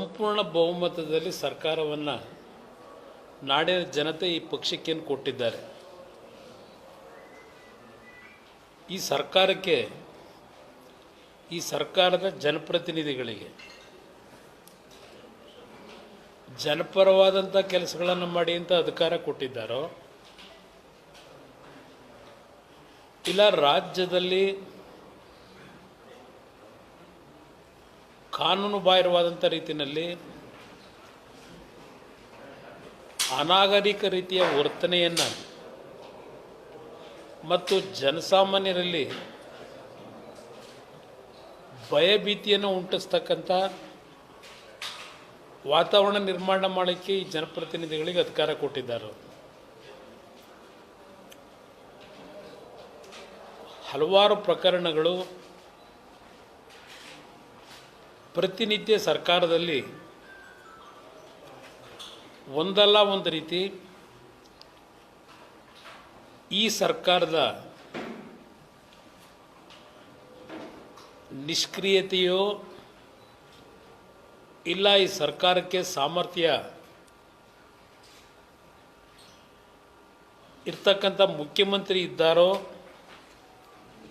ಸಂಪೂರ್ಣ ಬಹುಮತದಲ್ಲಿ ಸರ್ಕಾರವನ್ನು ನಾಡಿನ ಜನತೆ ಈ ಪಕ್ಷಕ್ಕೇನು ಕೊಟ್ಟಿದ್ದಾರೆ. ಈ ಸರ್ಕಾರಕ್ಕೆ, ಈ ಸರ್ಕಾರದ ಜನಪ್ರತಿನಿಧಿಗಳಿಗೆ ಜನಪರವಾದಂಥ ಕೆಲಸಗಳನ್ನು ಮಾಡಿ ಅಂತ ಅಧಿಕಾರ ಕೊಟ್ಟಿದ್ದಾರೋ? ಇಲ್ಲ, ರಾಜ್ಯದಲ್ಲಿ ಕಾನೂನು ಬಾಹಿರವಾದಂಥ ರೀತಿಯಲ್ಲಿ ಅನಾಗರಿಕ ರೀತಿಯ ವರ್ತನೆಯನ್ನು ಮತ್ತು ಜನಸಾಮಾನ್ಯರಲ್ಲಿ ಭಯಭೀತಿಯನ್ನು ಉಂಟಿಸ್ತಕ್ಕಂಥ ವಾತಾವರಣ ನಿರ್ಮಾಣ ಮಾಡಲಿಕ್ಕೆ ಈ ಜನಪ್ರತಿನಿಧಿಗಳಿಗೆ ಅಧಿಕಾರ ಕೊಟ್ಟಿದ್ದಾರೆ. ಹಲವಾರು ಪ್ರಕರಣಗಳು ಪ್ರತಿನಿತ್ಯ ಸರ್ಕಾರದಲ್ಲಿ ಒಂದಲ್ಲ ಒಂದು ರೀತಿ ಈ ಸರ್ಕಾರದ ನಿಷ್ಕ್ರಿಯತೆಯೋ ಇಲ್ಲ ಈ ಸರ್ಕಾರಕ್ಕೆ ಸಾಮರ್ಥ್ಯ ಇರ್ತಕ್ಕಂಥ ಮುಖ್ಯಮಂತ್ರಿ ಇದ್ದಾರೋ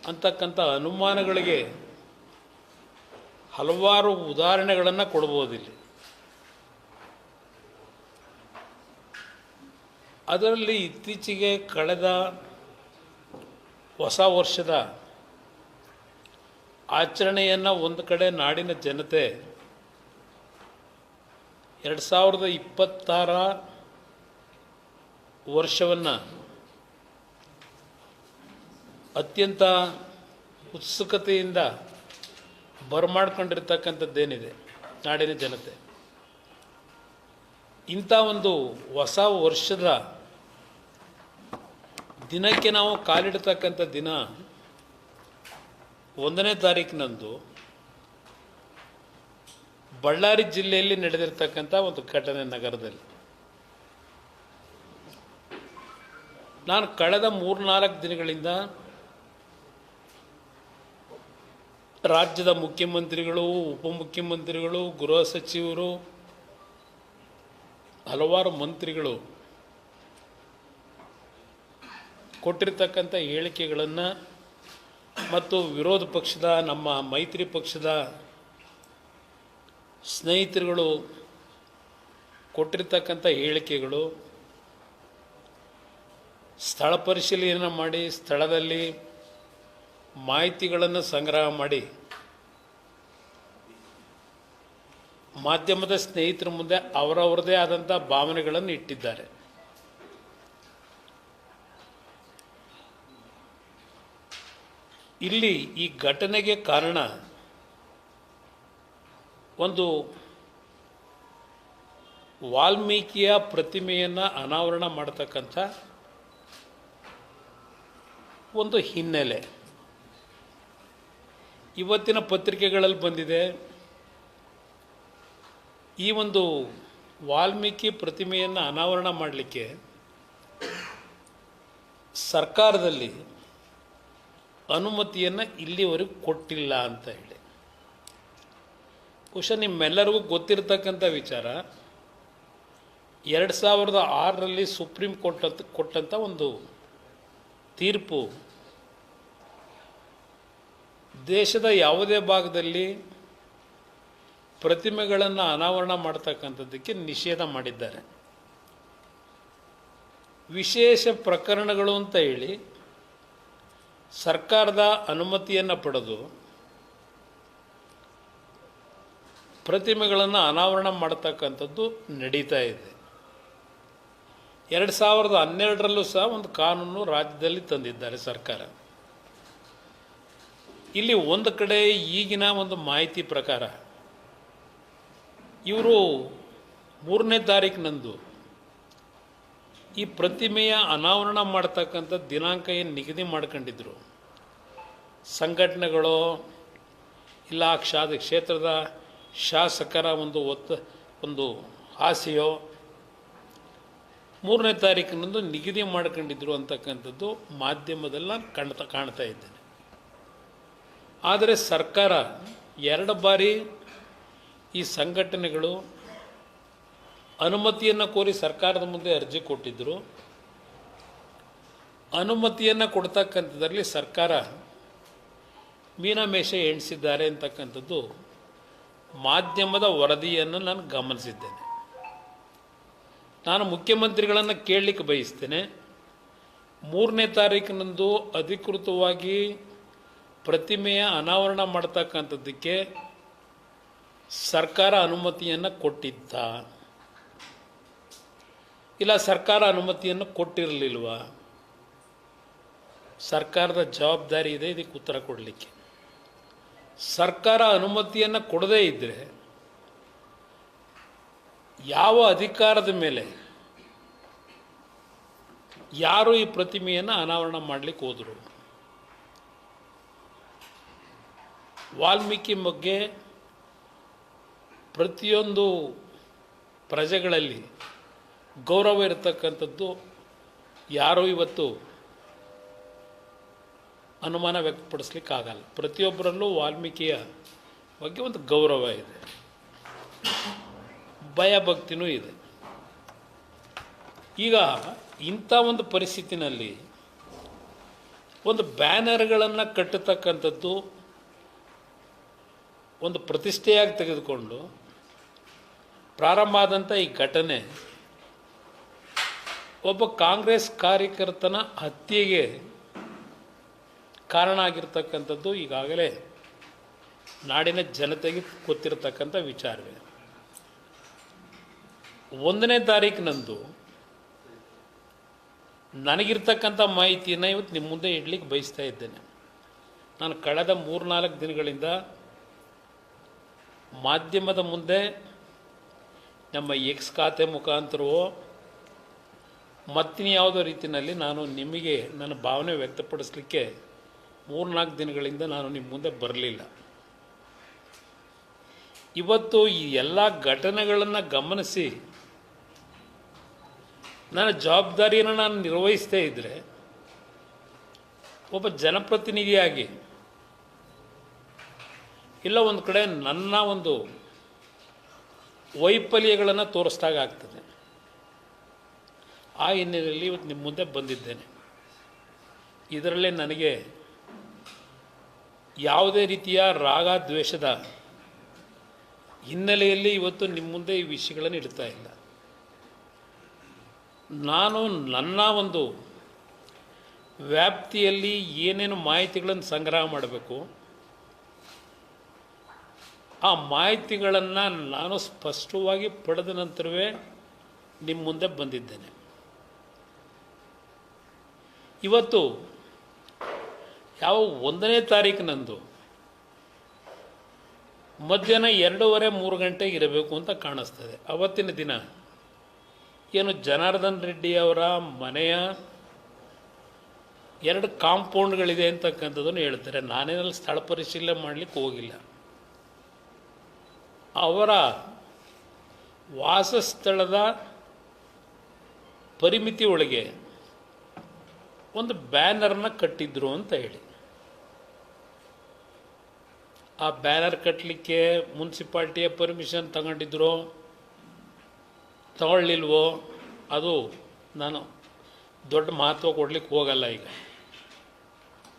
ಅಂತಕ್ಕಂಥ ಅನುಮಾನಗಳಿಗೆ ಹಲವಾರು ಉದಾಹರಣೆಗಳನ್ನು ಕೊಡ್ಬೋದಿಲ್ಲಿ. ಅದರಲ್ಲಿ ಇತ್ತೀಚೆಗೆ ಕಳೆದ ಹೊಸ ವರ್ಷದ ಆಚರಣೆಯನ್ನು ಒಂದು ಕಡೆ ನಾಡಿನ ಜನತೆ ಎರಡು ಸಾವಿರದ ಇಪ್ಪತ್ತಾರ ವರ್ಷವನ್ನು ಅತ್ಯಂತ ಉತ್ಸುಕತೆಯಿಂದ ಬರಮಾಡ್ಕೊಂಡಿರ್ತಕ್ಕಂಥದ್ದೇನಿದೆ ನಾಡಿನ ಜನತೆ. ಇಂಥ ಒಂದು ಹೊಸ ವರ್ಷದ ದಿನಕ್ಕೆ ನಾವು ಕಾಲಿಡ್ತಕ್ಕಂಥ ದಿನ ಒಂದನೇ ತಾರೀಕಿನಂದು ಬಳ್ಳಾರಿ ಜಿಲ್ಲೆಯಲ್ಲಿ ನಡೆದಿರ್ತಕ್ಕಂಥ ಒಂದು ಘಟನೆ ನಗರದಲ್ಲಿ. ನಾನು ಕಳೆದ ಮೂರ್ನಾಲ್ಕು ದಿನಗಳಿಂದ ರಾಜ್ಯದ ಮುಖ್ಯಮಂತ್ರಿಗಳು, ಉಪಮುಖ್ಯಮಂತ್ರಿಗಳು, ಗೃಹ ಸಚಿವರು, ಹಲವಾರು ಮಂತ್ರಿಗಳು ಕೊಟ್ಟಿರ್ತಕ್ಕಂಥ ಹೇಳಿಕೆಗಳನ್ನು ಮತ್ತು ವಿರೋಧ ಪಕ್ಷದ, ನಮ್ಮ ಮೈತ್ರಿ ಪಕ್ಷದ ಸ್ನೇಹಿತರುಗಳು ಕೊಟ್ಟಿರ್ತಕ್ಕಂಥ ಹೇಳಿಕೆಗಳು ಸ್ಥಳ ಪರಿಶೀಲನೆ ಮಾಡಿ, ಸ್ಥಳದಲ್ಲಿ ಮಾಹಿತಿಗಳನ್ನು ಸಂಗ್ರಹ ಮಾಡಿ ಮಾಧ್ಯಮದ ಸ್ನೇಹಿತರ ಮುಂದೆ ಅವರವರದೇ ಆದಂಥ ಭಾವನೆಗಳನ್ನು ಇಟ್ಟಿದ್ದಾರೆ. ಇಲ್ಲಿ ಈ ಘಟನೆಗೆ ಕಾರಣ ಒಂದು ವಾಲ್ಮೀಕಿಯ ಪ್ರತಿಮೆಯನ್ನು ಅನಾವರಣ ಮಾಡತಕ್ಕಂಥ ಒಂದು ಹಿನ್ನೆಲೆ. ಇವತ್ತಿನ ಪತ್ರಿಕೆಗಳಲ್ಲಿ ಬಂದಿದೆ. ಈ ಒಂದು ವಾಲ್ಮೀಕಿ ಪ್ರತಿಮೆಯನ್ನು ಅನಾವರಣ ಮಾಡಲಿಕ್ಕೆ ಸರ್ಕಾರದಲ್ಲಿ ಅನುಮತಿಯನ್ನು ಇಲ್ಲಿವರೆಗೂ ಕೊಟ್ಟಿಲ್ಲ ಅಂತ ಹೇಳಿ. ಬಹುಶಃ ನಿಮ್ಮೆಲ್ಲರಿಗೂ ಗೊತ್ತಿರತಕ್ಕಂಥ ವಿಚಾರ, ಎರಡು ಸಾವಿರದ ಆರರಲ್ಲಿ ಸುಪ್ರೀಂ ಕೋರ್ಟ್ ಕೊಟ್ಟಂಥ ಒಂದು ತೀರ್ಪು ದೇಶದ ಯಾವುದೇ ಭಾಗದಲ್ಲಿ ಪ್ರತಿಮೆಗಳನ್ನು ಅನಾವರಣ ಮಾಡ್ತಕ್ಕಂಥದ್ದಕ್ಕೆ ನಿಷೇಧ ಮಾಡಿದ್ದಾರೆ. ವಿಶೇಷ ಪ್ರಕರಣಗಳು ಅಂತ ಹೇಳಿ ಸರ್ಕಾರದ ಅನುಮತಿಯನ್ನು ಪಡೆದು ಪ್ರತಿಮೆಗಳನ್ನು ಅನಾವರಣ ಮಾಡ್ತಕ್ಕಂಥದ್ದು ನಡೀತಾ ಇದೆ. ಎರಡು ಸಾವಿರದ ಹನ್ನೆರಡರಲ್ಲೂ ಸಹ ಒಂದು ಕಾನೂನು ರಾಜ್ಯದಲ್ಲಿ ತಂದಿದ್ದಾರೆ ಸರ್ಕಾರ. ಇಲ್ಲಿ ಒಂದು ಕಡೆ ಈಗಿನ ಒಂದು ಮಾಹಿತಿ ಪ್ರಕಾರ ಇವರು ಮೂರನೇ ತಾರೀಕಿನಂದು ಈ ಪ್ರತಿಮೆಯ ಅನಾವರಣ ಮಾಡ್ತಕ್ಕಂಥ ದಿನಾಂಕ ಏನು ನಿಗದಿ ಮಾಡ್ಕೊಂಡಿದ್ರು? ಸಂಘಟನೆಗಳು ಇಲ್ಲ ಕ್ಷಾದ ಕ್ಷಾ ಕ್ಷೇತ್ರದ ಶಾಸಕರ ಒಂದು ಒತ್ತ ಒಂದು ಆಸೆಯೋ? ಮೂರನೇ ತಾರೀಕಿನಂದು ನಿಗದಿ ಮಾಡ್ಕೊಂಡಿದ್ರು ಅಂತಕ್ಕಂಥದ್ದು ಮಾಧ್ಯಮದಲ್ಲಿ ನಾನು ಕಾಣ್ತಾ ಕಾಣ್ತಾ ಇದ್ದೇನೆ ಆದರೆ ಸರ್ಕಾರ ಎರಡು ಬಾರಿ ಈ ಸಂಘಟನೆಗಳು ಅನುಮತಿಯನ್ನು ಕೋರಿ ಸರ್ಕಾರದ ಮುಂದೆ ಅರ್ಜಿ ಕೊಟ್ಟಿದ್ದರು ಅನುಮತಿಯನ್ನು ಕೊಡ್ತಕ್ಕಂಥದ್ರಲ್ಲಿ ಸರ್ಕಾರ ಮೀನಮೇಷ ಎಣಿಸಿದ್ದಾರೆ ಅಂತಕ್ಕಂಥದ್ದು ಮಾಧ್ಯಮದ ವರದಿಯನ್ನು ನಾನು ಗಮನಿಸಿದ್ದೇನೆ. ನಾನು ಮುಖ್ಯಮಂತ್ರಿಗಳನ್ನು ಕೇಳಲಿಕ್ಕೆ ಬಯಸ್ತೇನೆ. ಮೂರನೇ ತಾರೀಕಿನಂದು ಅಧಿಕೃತವಾಗಿ ಪ್ರತಿಮೆಯ ಅನಾವರಣ ಮಾಡ್ತಕ್ಕಂಥದ್ದಕ್ಕೆ ಸರ್ಕಾರ ಅನುಮತಿಯನ್ನು ಕೊಟ್ಟಿದ್ದ. ಇಲ್ಲ, ಸರ್ಕಾರ ಅನುಮತಿಯನ್ನು ಕೊಟ್ಟಿರಲಿಲ್ವ? ಸರ್ಕಾರದ ಜವಾಬ್ದಾರಿ ಇದೆ, ಇದಕ್ಕೆ ಉತ್ತರ ಕೊಡಲಿಕ್ಕೆ. ಸರ್ಕಾರ ಅನುಮತಿಯನ್ನು ಕೊಡದೇ ಇದ್ದರೆ ಯಾವ ಅಧಿಕಾರದ ಮೇಲೆ ಯಾರು ಈ ಪ್ರತಿಮೆಯನ್ನು ಅನಾವರಣ ಮಾಡಲಿಕ್ಕೆ ಹೋದರು? ವಾಲ್ಮೀಕಿ ಬಗ್ಗೆ ಪ್ರತಿಯೊಂದು ಪ್ರಜೆಗಳಲ್ಲಿ ಗೌರವ ಇರತಕ್ಕಂಥದ್ದು ಯಾರೂ ಇವತ್ತು ಅನುಮಾನ ವ್ಯಕ್ತಪಡಿಸ್ಲಿಕ್ಕಾಗಲ್ಲ. ಪ್ರತಿಯೊಬ್ಬರಲ್ಲೂ ವಾಲ್ಮೀಕಿಯ ಬಗ್ಗೆ ಒಂದು ಗೌರವ ಇದೆ. ಭಯ ಭಕ್ತಿನೂ ಇದೆ. ಈಗ ಇಂಥ ಒಂದು ಪರಿಸ್ಥಿತಿನಲ್ಲಿ ಒಂದು ಬ್ಯಾನರ್ಗಳನ್ನು ಕಟ್ಟತಕ್ಕಂಥದ್ದು ಒಂದು ಪ್ರತಿಷ್ಠೆಯಾಗಿ ತೆಗೆದುಕೊಂಡು ಪ್ರಾರಂಭ ಆದಂಥ ಈ ಘಟನೆ ಒಬ್ಬ ಕಾಂಗ್ರೆಸ್ ಕಾರ್ಯಕರ್ತನ ಹತ್ಯೆಗೆ ಕಾರಣ ಆಗಿರ್ತಕ್ಕಂಥದ್ದು ಈಗಾಗಲೇ ನಾಡಿನ ಜನತೆಗೆ ಗೊತ್ತಿರತಕ್ಕಂಥ ವಿಚಾರವೇ. ಒಂದನೇ ತಾರೀಕಿನಂದು ನನಗಿರ್ತಕ್ಕಂಥ ಮಾಹಿತಿಯನ್ನು ಇವತ್ತು ನಿಮ್ಮ ಮುಂದೆ ಇಡ್ಲಿಕ್ಕೆ ಬಯಸ್ತಾ ಇದ್ದೇನೆ. ನಾನು ಕಳೆದ ಮೂರ್ನಾಲ್ಕು ದಿನಗಳಿಂದ ಮಾಧ್ಯಮದ ಮುಂದೆ ನಮ್ಮ ಎಕ್ಸ್ ಖಾತೆ ಮುಖಾಂತರವೋ ಮತ್ತಿನ ಯಾವುದೋ ರೀತಿಯಲ್ಲಿ ನಾನು ನಿಮಗೆ ನನ್ನ ಭಾವನೆ ವ್ಯಕ್ತಪಡಿಸಲಿಕ್ಕೆ ಮೂರ್ನಾಲ್ಕು ದಿನಗಳಿಂದ ನಾನು ನಿಮ್ಮ ಮುಂದೆ ಬರಲಿಲ್ಲ. ಇವತ್ತು ಈ ಎಲ್ಲ ಘಟನೆಗಳನ್ನು ಗಮನಿಸಿ, ನನ್ನ ಜವಾಬ್ದಾರಿಯನ್ನು ನಾನು ನಿರ್ವಹಿಸ್ತೇ ಇದ್ದರೆ ಒಬ್ಬ ಜನಪ್ರತಿನಿಧಿಯಾಗಿ ಇಲ್ಲ, ಒಂದು ಕಡೆ ನನ್ನ ಒಂದು ವೈಫಲ್ಯಗಳನ್ನು ತೋರಿಸ್ದಾಗ ಆಗ್ತದೆ. ಆ ಹಿನ್ನೆಲೆಯಲ್ಲಿ ಇವತ್ತು ನಿಮ್ಮ ಮುಂದೆ ಬಂದಿದ್ದೇನೆ. ಇದರಲ್ಲೇ ನನಗೆ ಯಾವುದೇ ರೀತಿಯ ರಾಗ ದ್ವೇಷದ ಹಿನ್ನೆಲೆಯಲ್ಲಿ ಇವತ್ತು ನಿಮ್ಮ ಮುಂದೆ ಈ ವಿಷಯಗಳನ್ನು ಇಡ್ತಾ ಇಲ್ಲ. ನಾನು ನನ್ನ ಒಂದು ವ್ಯಾಪ್ತಿಯಲ್ಲಿ ಏನೇನು ಮಾಹಿತಿಗಳನ್ನು ಸಂಗ್ರಹ ಮಾಡಬೇಕು ಆ ಮಾಹಿತಿಗಳನ್ನು ನಾನು ಸ್ಪಷ್ಟವಾಗಿ ಪಡೆದ ನಂತರವೇ ನಿಮ್ಮ ಮುಂದೆ ಬಂದಿದ್ದೇನೆ. ಇವತ್ತು ಯಾವ ಒಂದನೇ ತಾರೀಕಿನಂದು ಮಧ್ಯಾಹ್ನ ಎರಡೂವರೆ ಮೂರು ಗಂಟೆಗೆ ಇರಬೇಕು ಅಂತ ಕಾಣಿಸ್ತದೆ. ಅವತ್ತಿನ ದಿನ ಏನು ಜನಾರ್ದನ್ ರೆಡ್ಡಿ ಅವರ ಮನೆಯ ಎರಡು ಕಾಂಪೌಂಡ್ಗಳಿದೆ ಅಂತಕ್ಕಂಥದ್ದನ್ನು ಹೇಳ್ತಾರೆ. ನಾನೇನಲ್ಲಿ ಸ್ಥಳ ಪರಿಶೀಲನೆ ಮಾಡಲಿಕ್ಕೆ ಹೋಗಿಲ್ಲ. ಅವರ ವಾಸಸ್ಥಳದ ಪರಿಮಿತಿ ಒಳಗೆ ಒಂದು ಬ್ಯಾನರ್ನ ಕಟ್ಟಿದ್ರು ಅಂತ ಹೇಳಿ. ಆ ಬ್ಯಾನರ್ ಕಟ್ಟಲಿಕ್ಕೆ ಮುನ್ಸಿಪಾಲ್ಟಿಯ ಪರ್ಮಿಷನ್ ತಗೊಂಡಿದ್ರು, ತಗೊಳ್ಳಿಲ್ವೋ, ಅದು ನಾನು ದೊಡ್ಡ ಮಹತ್ವ ಕೊಡ್ಲಿಕ್ಕೆ ಹೋಗಲ್ಲ ಈಗ.